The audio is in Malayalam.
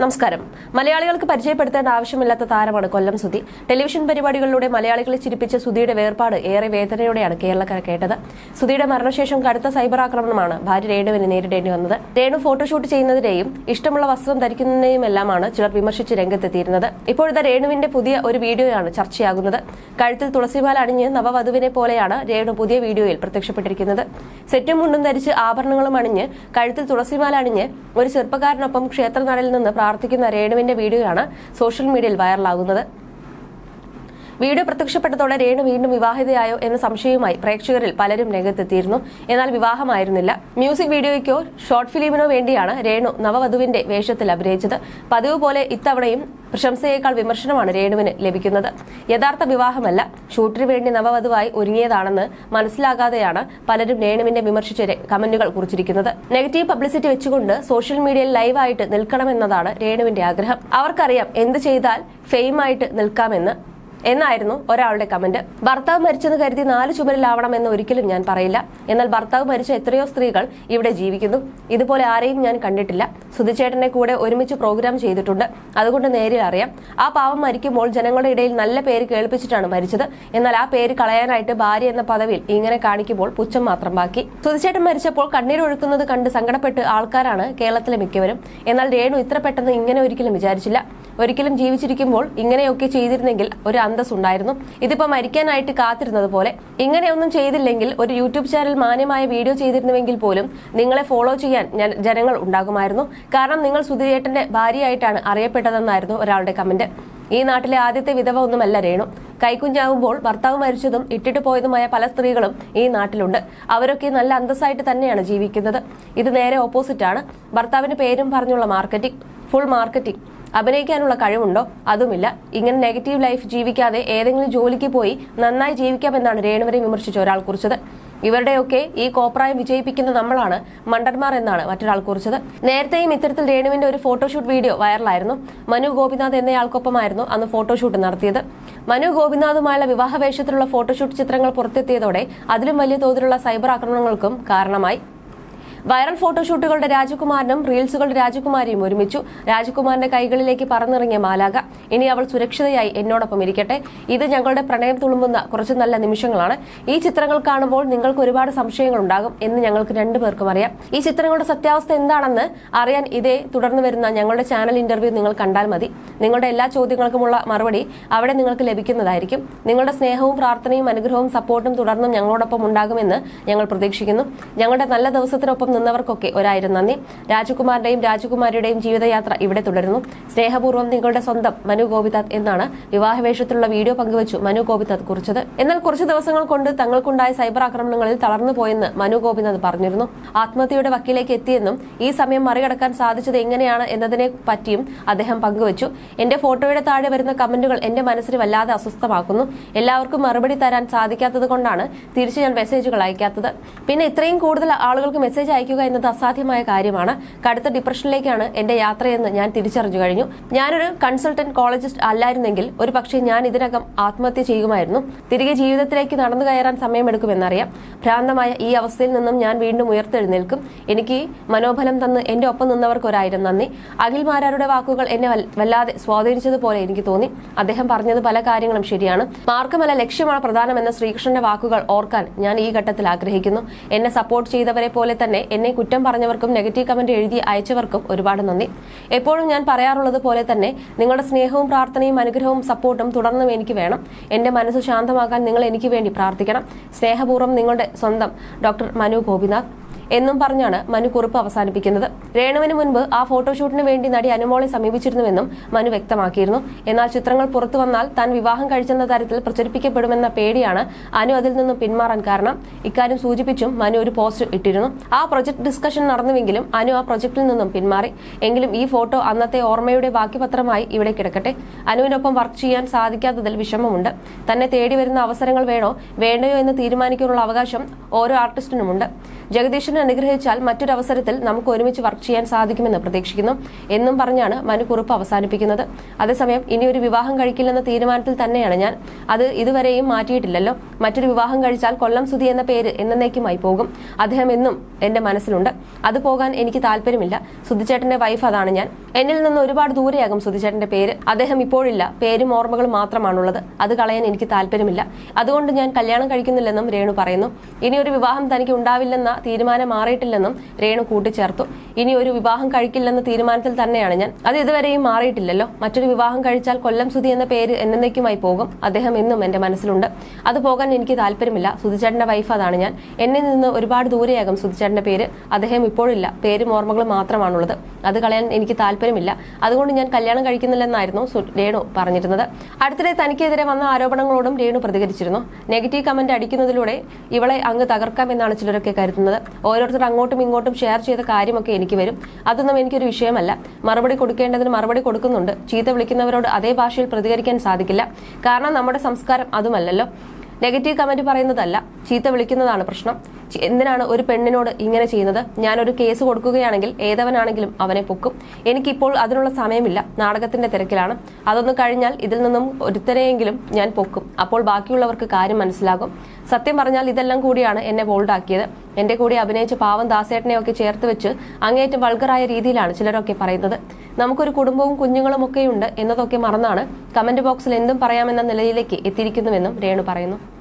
നമസ്കാരം. മലയാളികൾക്ക് പരിചയപ്പെടുത്തേണ്ട ആവശ്യമില്ലാത്ത താരമാണ് കൊല്ലം സുധി. ടെലിവിഷൻ പരിപാടികളിലൂടെ മലയാളികളെ ചിരിപ്പിച്ച സുധിയുടെ വേർപാട് ഏറെ വേദനയോടെയാണ് കേരളക്കാർ കേട്ടത്. സുധിയുടെ മരണശേഷം കടുത്ത സൈബർ ആക്രമണമാണ് ഭാര്യ രേണുവിന് നേരിടേണ്ടി വന്നത്. രേണു ഫോട്ടോഷൂട്ട് ചെയ്യുന്നതിനെയും ഇഷ്ടമുള്ള വസ്ത്രം ധരിക്കുന്നതിനെയുമെല്ലാമാണ് ചിലർ വിമർശിച്ച് രംഗത്തെത്തിയിരുന്നത്. ഇപ്പോഴത്തെ രേണുവിന്റെ പുതിയ ഒരു വീഡിയോയാണ് ചർച്ചയാകുന്നത്. കഴുത്തിൽ തുളസിമാല അണിഞ്ഞ് നവവധുവിനെ പോലെയാണ് രേണു പുതിയ വീഡിയോയിൽ പ്രത്യക്ഷപ്പെട്ടിരിക്കുന്നത്. സെറ്റും മുണ്ടും ധരിച്ച് ആഭരണങ്ങളും അണിഞ്ഞ് കഴുത്തിൽ തുളസിമാല അണിഞ്ഞ് ഒരു ചെറുപ്പക്കാരനൊപ്പം ക്ഷേത്രനടയിൽ നിന്ന് പ്രാർത്ഥിക്കുന്ന രേണുവിന്റെ വീഡിയോയാണ് സോഷ്യൽ മീഡിയയിൽ വൈറലാകുന്നത്. വീഡിയോ പ്രത്യക്ഷപ്പെട്ടതോടെ രേണു വീണ്ടും വിവാഹിതയായോ എന്ന സംശയവുമായി പ്രേക്ഷകരിൽ പലരും രംഗത്തെത്തിയിരുന്നു. എന്നാൽ വിവാഹമായിരുന്നില്ല. മ്യൂസിക് വീഡിയോയ്ക്കോ ഷോർട്ട് ഫിലിമിനോ വേണ്ടിയാണ് രേണു നവവധുവിന്റെ വേഷത്തിൽ അഭിനയിച്ചത്. പതിവ് പോലെ ഇത്തവണയും പ്രശംസയേക്കാൾ വിമർശനമാണ് രേണുവിന് ലഭിക്കുന്നത്. യഥാർത്ഥ വിവാഹമല്ല ഷൂട്ടിന് വേണ്ടി നവവധുവായി ഒരുങ്ങിയതാണെന്ന് മനസ്സിലാകാതെയാണ് പലരും രേണുവിന്റെ വിമർശിച്ച് കമന്റുകൾ കുറിച്ചിരിക്കുന്നത്. നെഗറ്റീവ് പബ്ലിസിറ്റി വെച്ചുകൊണ്ട് സോഷ്യൽ മീഡിയയിൽ ലൈവായിട്ട് നിൽക്കണമെന്നതാണ് രേണുവിന്റെ ആഗ്രഹം. അവർക്കറിയാം എന്ത് ചെയ്താൽ ഫെയിമായിട്ട് നിൽക്കാമെന്ന്. എന്നായിരുന്നു ഒരാളുടെ കമന്റ്. ഭർത്താവ് മരിച്ചെന്ന് കരുതി നാല് ചുമരിലാവണമെന്ന് ഒരിക്കലും ഞാൻ പറയില്ല. എന്നാൽ ഭർത്താവ് മരിച്ച എത്രയോ സ്ത്രീകൾ ഇവിടെ ജീവിക്കുന്നു. ഇതുപോലെ ആരെയും ഞാൻ കണ്ടിട്ടില്ല. സുധിച്ചേട്ടനെ കൂടെ ഒരുമിച്ച് പ്രോഗ്രാം ചെയ്തിട്ടുണ്ട്. അതുകൊണ്ട് നേരിൽ അറിയാം. ആ പാവം മരിക്കുമ്പോൾ ജനങ്ങളുടെ ഇടയിൽ നല്ല പേര് കേൾപ്പിച്ചിട്ടാണ് മരിച്ചത്. എന്നാൽ ആ പേര് കളയാനായിട്ട് ഭാര്യ എന്ന പദവിയിൽ ഇങ്ങനെ കാണിക്കുമ്പോൾ പുച്ഛം മാത്രം ബാക്കി. സുധിച്ചേട്ടൻ മരിച്ചപ്പോൾ കണ്ണീരൊഴുക്കുന്നത് കണ്ട് സങ്കടപ്പെട്ട് ആൾക്കാരാണ് കേരളത്തിലെ മിക്കവരും. എന്നാൽ രേണു ഇത്ര പെട്ടെന്ന് ഇങ്ങനെ ഒരിക്കലും വിചാരിച്ചില്ല. ഒരിക്കലും ജീവിച്ചിരിക്കുമ്പോൾ ഇങ്ങനെയൊക്കെ ചെയ്തിരുന്നെങ്കിൽ ഒരു ഉണ്ടായിരുന്നു. ഇതിപ്പോ മരിക്കാനായിട്ട് കാത്തിരുന്നത് പോലെ ഇങ്ങനെയൊന്നും ചെയ്തില്ലെങ്കിൽ ഒരു യൂട്യൂബ് ചാനൽ മാന്യമായ വീഡിയോ ചെയ്തിരുന്നുവെങ്കിൽ പോലും നിങ്ങളെ ഫോളോ ചെയ്യാൻ ഞാൻ ജനങ്ങൾ ഉണ്ടാകുമായിരുന്നു. കാരണം നിങ്ങൾ സുധിരേട്ടന്റെ ഭാര്യയായിട്ടാണ് അറിയപ്പെട്ടതെന്നായിരുന്നു ഒരാളുടെ കമന്റ്. ഈ നാട്ടിലെ ആദ്യത്തെ വിധവ ഒന്നുമല്ല രേണു. കൈക്കുഞ്ഞാവുമ്പോൾ ഭർത്താവ് മരിച്ചതും ഇട്ടിട്ട് പോയതുമായ പല സ്ത്രീകളും ഈ നാട്ടിലുണ്ട്. അവരൊക്കെ നല്ല അന്തസ്സായിട്ട് തന്നെയാണ് ജീവിക്കുന്നത്. ഇത് നേരെ ഓപ്പോസിറ്റ് ആണ്. ഭർത്താവിന്റെ പേരും പറഞ്ഞുള്ള മാർക്കറ്റിംഗ് ഫുൾ മാർക്കറ്റിംഗ് അഭിനയിക്കാനുള്ള കഴിവുണ്ടോ? അതുമില്ല. ഇങ്ങനെ നെഗറ്റീവ് ലൈഫ് ജീവിക്കാതെ ഏതെങ്കിലും ജോലിക്ക് പോയി നന്നായി ജീവിക്കാമെന്നാണ് രേണുവരെ വിമർശിച്ച ഒരാൾ കുറിച്ചത്. ഇവരുടെയൊക്കെ ഈ കോപ്രായം വിജയിപ്പിക്കുന്ന നമ്മളാണ് മണ്ടന്മാർ എന്നാണ് മറ്റൊരാൾ കുറിച്ചത്. നേരത്തെയും ഇത്തരത്തിൽ രേണുവിന്റെ ഒരു ഫോട്ടോഷൂട്ട് വീഡിയോ വൈറലായിരുന്നു മനു ഗോപിനാഥ് എന്നയാൾക്കൊപ്പമായിരുന്നു അന്ന് ഫോട്ടോഷൂട്ട് നടത്തിയത്. മനു ഗോപിനാഥുമായുള്ള വിവാഹവേഷത്തിലുള്ള ഫോട്ടോഷൂട്ട് ചിത്രങ്ങൾ പുറത്തെത്തിയതോടെ അതിലും വലിയ തോതിലുള്ള സൈബർ ആക്രമണങ്ങൾക്കും കാരണമായി. വൈറൽ ഫോട്ടോഷൂട്ടുകളുടെ രാജകുമാരനും റീൽസുകളുടെ രാജകുമാരിയും ഒരുമിച്ചു. രാജകുമാരന്റെ കൈകളിലേക്ക് പറന്നിറങ്ങിയ മാലാക ഇനി അവൾ സുരക്ഷിതയായി എന്നോടൊപ്പം ഇരിക്കട്ടെ. ഇത് ഞങ്ങളുടെ പ്രണയം തുളുമ്പുന്ന കുറച്ച് നല്ല നിമിഷങ്ങളാണ്. ഈ ചിത്രങ്ങൾ കാണുമ്പോൾ നിങ്ങൾക്ക് ഒരുപാട് സംശയങ്ങൾ ഉണ്ടാകും എന്ന് ഞങ്ങൾക്ക് രണ്ടുപേർക്കും അറിയാം. ഈ ചിത്രങ്ങളുടെ സത്യാവസ്ഥ എന്താണെന്ന് അറിയാൻ ഇതേ തുടർന്ന് വരുന്ന ഞങ്ങളുടെ ചാനൽ ഇന്റർവ്യൂ നിങ്ങൾ കണ്ടാൽ മതി. നിങ്ങളുടെ എല്ലാ ചോദ്യങ്ങൾക്കുമുള്ള മറുപടി അവിടെ നിങ്ങൾക്ക് ലഭിക്കുന്നതായിരിക്കും. നിങ്ങളുടെ സ്നേഹവും പ്രാർത്ഥനയും അനുഗ്രഹവും സപ്പോർട്ടും തുടർന്നും ഞങ്ങളോടൊപ്പം ഉണ്ടാകുമെന്ന് ഞങ്ങൾ പ്രതീക്ഷിക്കുന്നു. ഞങ്ങളുടെ നല്ല ദിവസത്തിനൊപ്പം നിന്നവർക്കൊക്കെ ഒരായിരം നന്ദി. രാജകുമാറിന്റെയും രാജകുമാരിയുടെയും ജീവിതയാത്ര ഇവിടെ തുടരുന്നു. സ്നേഹപൂർവം നിങ്ങളുടെ സ്വന്തം മനു ഗോപിനാഥ് എന്നാണ് വിവാഹവേഷത്തിലുള്ള വീഡിയോ പങ്കുവച്ചു മനു ഗോപിനാഥ് കുറിച്ചത്. എന്നാൽ കുറച്ച് ദിവസങ്ങൾ കൊണ്ട് തങ്ങൾക്കുണ്ടായ സൈബർ ആക്രമണങ്ങളിൽ തളർന്നു പോയെന്ന് മനു ഗോപിനാഥ് പറഞ്ഞിരുന്നു. ആത്മഹത്യയുടെ വക്കിലേക്ക് എത്തിയെന്നും ഈ സമയം മറികടക്കാൻ സാധിച്ചത് എങ്ങനെയാണ് എന്നതിനെ പറ്റിയും അദ്ദേഹം പങ്കുവച്ചു. എന്റെ ഫോട്ടോയുടെ താഴെ വരുന്ന കമന്റുകൾ എന്റെ മനസ്സിന് വല്ലാതെ അസ്വസ്ഥമാക്കുന്നു. എല്ലാവർക്കും മറുപടി തരാൻ സാധിക്കാത്തത് കൊണ്ടാണ് തിരിച്ച് ഞാൻ മെസ്സേജുകൾ അയക്കാത്തത്. പിന്നെ ഇത്രയും കൂടുതൽ ആളുകൾക്ക് മെസ്സേജ് അയക്കുക എന്നത് അസാധ്യമായ കാര്യമാണ്. കടുത്ത ഡിപ്രഷനിലേക്കാണ് എന്റെ യാത്രയെന്ന് ഞാൻ തിരിച്ചറിഞ്ഞു കഴിഞ്ഞു. ഞാനൊരു കൺസൾട്ടന്റ് കോളേജിസ്റ്റ് അല്ലായിരുന്നെങ്കിൽ ഒരു പക്ഷേ ഞാൻ ഇതിനകം ആത്മഹത്യ ചെയ്യുമായിരുന്നു. തിരികെ ജീവിതത്തിലേക്ക് നടന്നു കയറാൻ സമയമെടുക്കുമെന്നറിയാം. ഭ്രാന്തമായ ഈ അവസ്ഥയിൽ നിന്നും ഞാൻ വീണ്ടും ഉയർത്തെഴുന്നേൽക്കും. എനിക്ക് മനോബലം തന്ന് എന്റെ ഒപ്പം നിന്നവർക്ക് ഒരായിരം നന്ദി. അഖിൽ മാരാരുടെ വാക്കുകൾ എന്നെ വല്ലാതെ സ്വാധീനിച്ചതുപോലെ എനിക്ക് തോന്നി. അദ്ദേഹം പറഞ്ഞത് പല കാര്യങ്ങളും ശരിയാണ്. മാർഗമല്ല ലക്ഷ്യമാണ് പ്രധാനമെന്ന ശ്രീകൃഷ്ണന്റെ വാക്കുകൾ ഓർക്കാൻ ഞാൻ ഈ ഘട്ടത്തിൽ ആഗ്രഹിക്കുന്നു. എന്നെ സപ്പോർട്ട് ചെയ്തവരെ പോലെ തന്നെ എന്നെ കുറ്റം പറഞ്ഞവർക്കും നെഗറ്റീവ് കമന്റ് എഴുതി അയച്ചവർക്കും ഒരുപാട് നന്ദി. എപ്പോഴും ഞാൻ പറയാറുള്ളത് പോലെ തന്നെ നിങ്ങളുടെ സ്നേഹവും പ്രാർത്ഥനയും അനുഗ്രഹവും സപ്പോർട്ടും തുടർന്നും എനിക്ക് വേണം. എന്റെ മനസ്സ് ശാന്തമാക്കാൻ നിങ്ങൾ എനിക്ക് വേണ്ടി പ്രാർത്ഥിക്കണം. സ്നേഹപൂർവം നിങ്ങളുടെ സ്വന്തം ഡോക്ടർ മനു ഗോപിനാഥ്. എന്നും പറഞ്ഞാണ് മനു കുറിപ്പ് അവസാനിപ്പിക്കുന്നത്. രേണുവിന് മുൻപ് ആ ഫോട്ടോഷൂട്ടിന് വേണ്ടി നടി അനുമോളെ സമീപിച്ചിരുന്നുവെന്നും മനു വ്യക്തമാക്കിയിരുന്നു. എന്നാൽ ചിത്രങ്ങൾ പുറത്തു വന്നാൽ താൻ വിവാഹം കഴിച്ചെന്ന തരത്തിൽ പ്രചരിപ്പിക്കപ്പെടുമെന്ന പേടിയാണ് അനു അതിൽ നിന്നും പിന്മാറാൻ കാരണം. ഇക്കാര്യം സൂചിപ്പിച്ചും മനു ഒരു പോസ്റ്റ് ഇട്ടിരുന്നു. ആ പ്രൊജക്ട് ഡിസ്കഷൻ നടന്നുവെങ്കിലും അനു ആ പ്രൊജക്ടിൽ നിന്നും പിന്മാറി. എങ്കിലും ഈ ഫോട്ടോ അന്നത്തെ ഓർമ്മയുടെ ബാക്കി പത്രമായി ഇവിടെ കിടക്കട്ടെ. അനുവിനൊപ്പം വർക്ക് ചെയ്യാൻ സാധിക്കാത്തതിൽ വിഷമമുണ്ട്. തന്നെ തേടി വരുന്ന അവസരങ്ങൾ വേണോ? വേണ്ടയോ എന്ന് തീരുമാനിക്കാനുള്ള അവകാശം ഓരോ ആർട്ടിസ്റ്റിനുമുണ്ട്. ജഗദീശനെ അനുഗ്രഹിച്ചാൽ മറ്റൊരവസരത്തിൽ നമുക്ക് ഒരുമിച്ച് വർക്ക് ചെയ്യാൻ സാധിക്കുമെന്ന് പ്രതീക്ഷിക്കുന്നു. എന്നും പറഞ്ഞാണ് മനു കുറിപ്പ് അവസാനിപ്പിക്കുന്നത്. അതേസമയം ഇനി ഒരു വിവാഹം കഴിക്കില്ലെന്ന തീരുമാനത്തിൽ തന്നെയാണ് ഞാൻ. അത് ഇതുവരെയും മാറ്റിയിട്ടില്ലല്ലോ. മറ്റൊരു വിവാഹം കഴിച്ചാൽ കൊല്ലം സുധി എന്ന പേര് എന്നേക്കുമായി പോകും. അദ്ദേഹം എന്നും എന്റെ മനസ്സിലുണ്ട്. അത് പോകാൻ എനിക്ക് താല്പര്യമില്ല. സുധിച്ചേട്ടന്റെ വൈഫ് അതാണ് ഞാൻ. എന്നിൽ നിന്ന് ഒരുപാട് ദൂരെയാകും സുധിചേട്ടന്റെ പേര്. അദ്ദേഹം ഇപ്പോഴില്ല. പേരും ഓർമ്മകളും മാത്രമാണുള്ളത്. അത് കളയാൻ എനിക്ക് താല്പര്യമില്ല. അതുകൊണ്ട് ഞാൻ കല്യാണം കഴിക്കുന്നില്ലെന്നും രേണു പറയുന്നു. ഇനി ഒരു വിവാഹം തനിക്ക് ഉണ്ടാവില്ലെന്ന തീരുമാനം മാറിയിട്ടില്ലെന്നും രേണു കൂട്ടിച്ചേർത്തു. ഇനി ഒരു വിവാഹം കഴിക്കില്ലെന്ന തീരുമാനത്തിൽ തന്നെയാണ് ഞാൻ. അത് ഇതുവരെയും മാറിയിട്ടില്ലല്ലോ. മറ്റൊരു വിവാഹം കഴിച്ചാൽ കൊല്ലം സുധി എന്ന പേര് എന്നേക്കുമായി പോകും. അദ്ദേഹം എന്നും എന്റെ മനസ്സിലുണ്ട്. അത് പോകാൻ എനിക്ക് താല്പര്യമില്ല. സുധിചേട്ടന്റെ വൈഫ് അതാണ് ഞാൻ. എന്നിൽ നിന്ന് ഒരുപാട് ദൂരെയാകും സുധിചേട്ടന്റെ പേര്. അദ്ദേഹം ഇപ്പോഴില്ല. പേരും ഓർമ്മകളും മാത്രമാണുള്ളത്. അത് കളയാൻ എനിക്ക് താല്പര്യമില്ല. അതുകൊണ്ട് ഞാൻ കല്യാണം കഴിക്കുന്നില്ലെന്നായിരുന്നു രേണു പറഞ്ഞിരുന്നത്. അടുത്തിടെ തനിക്കെതിരെ വന്ന ആരോപണങ്ങളോടും രേണു പ്രതികരിച്ചിരുന്നു. നെഗറ്റീവ് കമന്റ് അടിക്കുന്നതിലൂടെ ഇവളെ അങ്ങ് തകർക്കാമെന്നാണ് ചിലരൊക്കെ കരുതുന്നത്. ഓരോരുത്തർ അങ്ങോട്ടും ഇങ്ങോട്ടും ഷെയർ ചെയ്ത കാര്യമൊക്കെ എനിക്ക് വരും. അതൊന്നും എനിക്കൊരു വിഷയമല്ല. മറുപടി കൊടുക്കേണ്ടതിന് മറുപടി കൊടുക്കുന്നുണ്ട്. ചീത്ത വിളിക്കുന്നവരോട് അതേ ഭാഷയിൽ പ്രതികരിക്കാൻ സാധിക്കില്ല. കാരണം നമ്മുടെ സംസ്കാരം അതുമല്ലല്ലോ. നെഗറ്റീവ് കമന്റ് പറയുന്നതല്ല. ചീത്ത വിളിക്കുന്നതാണ് പ്രശ്നം. എന്തിനാണ് ഒരു പെണ്ണിനോട് ഇങ്ങനെ ചെയ്യുന്നത്? ഞാനൊരു കേസ് കൊടുക്കുകയാണെങ്കിൽ ഏതവനാണെങ്കിലും അവനെ പൊക്കും. എനിക്കിപ്പോൾ അതിനുള്ള സമയമില്ല. നാടകത്തിന്റെ തിരക്കിലാണ്. അതൊന്ന് കഴിഞ്ഞാൽ ഇതിൽ നിന്നും ഒരുത്തരെയെങ്കിലും ഞാൻ പൊക്കും. അപ്പോൾ ബാക്കിയുള്ളവർക്ക് കാര്യം മനസ്സിലാകും. സത്യം പറഞ്ഞാൽ ഇതെല്ലാം കൂടിയാണ് എന്നെ ബോൾഡാക്കിയത്. എന്റെ കൂടെ അഭിനയിച്ച പാവം ദാസേട്ടനെയൊക്കെ ചേർത്ത് വെച്ച് അങ്ങേയറ്റം വൾഗറായ രീതിയിലാണ് ചിലരൊക്കെ പറയുന്നത്. നമുക്കൊരു കുടുംബവും കുഞ്ഞുങ്ങളും ഒക്കെയുണ്ട് എന്നതൊക്കെ മറന്നാണ് കമന്റ് ബോക്സിൽ എന്തും പറയാമെന്ന നിലയിലേക്ക് എത്തിയിരിക്കുന്നുവെന്നും രേണു പറയുന്നു.